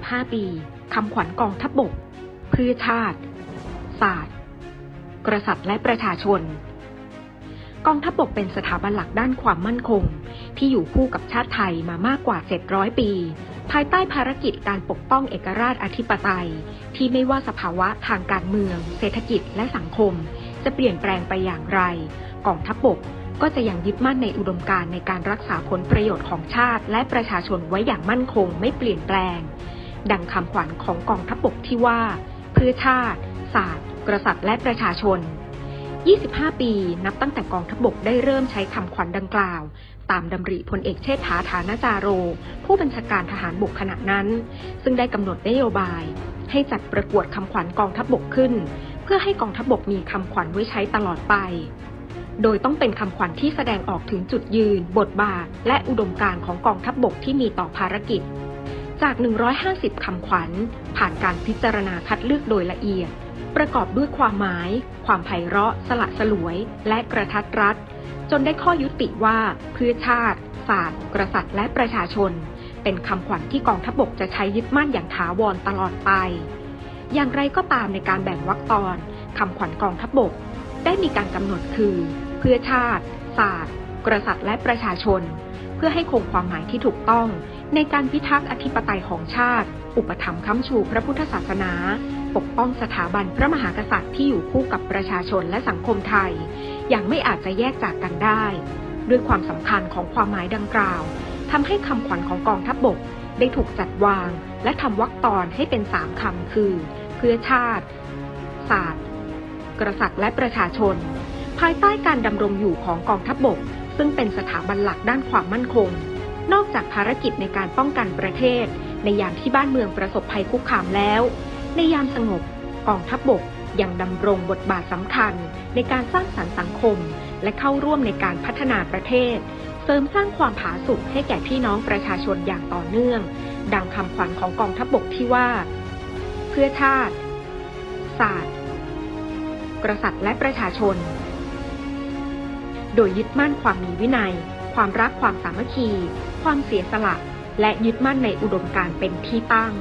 25 ปีคำขวัญกองทัพบบก เพื่อชาติ ศาสตร์ กษัตริย์และประชาชน กองทัพบบกเป็นสถาบันหลักด้านความมั่นคง ที่อยู่คู่กับชาติไทยมามากกว่า 700 ปี ภายใต้ภารกิจการปกป้องเอกราชอธิปไตย ที่ไม่ว่าสภาวะทางการเมือง เศรษฐกิจและสังคม จะเปลี่ยนแปลงไปอย่างไร กองทัพบบกก็จะยังยึดมั่นในอุดมการณ์ในการรักษาผลประโยชน์ของชาติ และประชาชนไว้อย่างมั่นคงไม่เปลี่ยนแปลง ดังคำขวัญของกองทัพบกที่ว่า เพื่อชาติ ศาสตร์ กษัตริย์และประชาชน 25 ปีนับตั้งแต่กองทัพบกได้เริ่มใช้คำขวัญดังกล่าว ตามดำริพลเอกเชษฐาฐานจาโร ผู้บัญชาการทหารบกขณะนั้น ซึ่งได้กำหนดนโยบาย ให้จัดประกวดคำขวัญกองทัพบกขึ้น เพื่อให้กองทัพบบกมีคำขวัญไว้ใช้ตลอดไปโดยต้องเป็นคำขวัญที่แสดงออกถึงจุดยืน บทบาท และอุดมการณ์ของกองทัพบบกที่มีต่อภารกิจ จาก 150 คำขวัญ ผ่านการพิจารณาคัดเลือกโดยละเอียด ประกอบด้วยความหมาย ความไพเราะ สละสลวย และกระทัดรัด จนได้ข้อยุติว่า เพื่อชาติ ศาสตร์ กษัตริย์และประชาชน เป็นคำขวัญที่กองทัพบบกจะใช้ยึดมั่นอย่างถาวรตลอดไป อย่างไรก็ตามในการแบ่งวรรคตอนคำขวัญกองทัพบบกได้มีการกำหนดคือ เพื่อชาติ ศาสตร์ กษัตริย์และประชาชน พื่อให้คงความหมายที่ถูกต้อง ในการพิทักษ์อธิปไตยของชาติ อุปถัมภ์ค้ำชูพระพุทธศาสนา ปกป้องสถาบันพระมหากษัตริย์ที่อยู่คู่กับประชาชนและสังคมไทย อย่างไม่อาจจะแยกจากกันได้ ด้วยความสำคัญของความหมายดังกล่าวทำให้คำขวัญของกองทัพบบกได้ถูกจัดวาง และทำวรรคตอนให้เป็นสามคำคือ เพื่อชาติ ศาสตร์ กษัตริย์และประชาชน ภายใต้การดำรงอยู่ของกองทัพบบก ซึ่งเป็นสถาบันหลักด้านความมั่นคง นอกจากภารกิจในการป้องกันประเทศ ในยามที่บ้านเมืองประสบภัยคุกคามแล้ว ในยามสงบกองทัพบบกยังดำรงบทบาทสำคัญ ในการสร้างสรรค์สังคม และเข้าร่วมในการพัฒนาประเทศ เสริมสร้างความผาสุกให้แก่พี่น้องประชาชนอย่างต่อเนื่อง ดังคำขวัญของกองทัพบบกที่ว่า เพื่อชาติ ศาสตร์ กษัตริย์และประชาชน โดยยึดมั่นความมีวินัย ความรักความสามัคคี ความเสียสละ และยึดมั่นในอุดมการณ์เป็นที่ตั้ง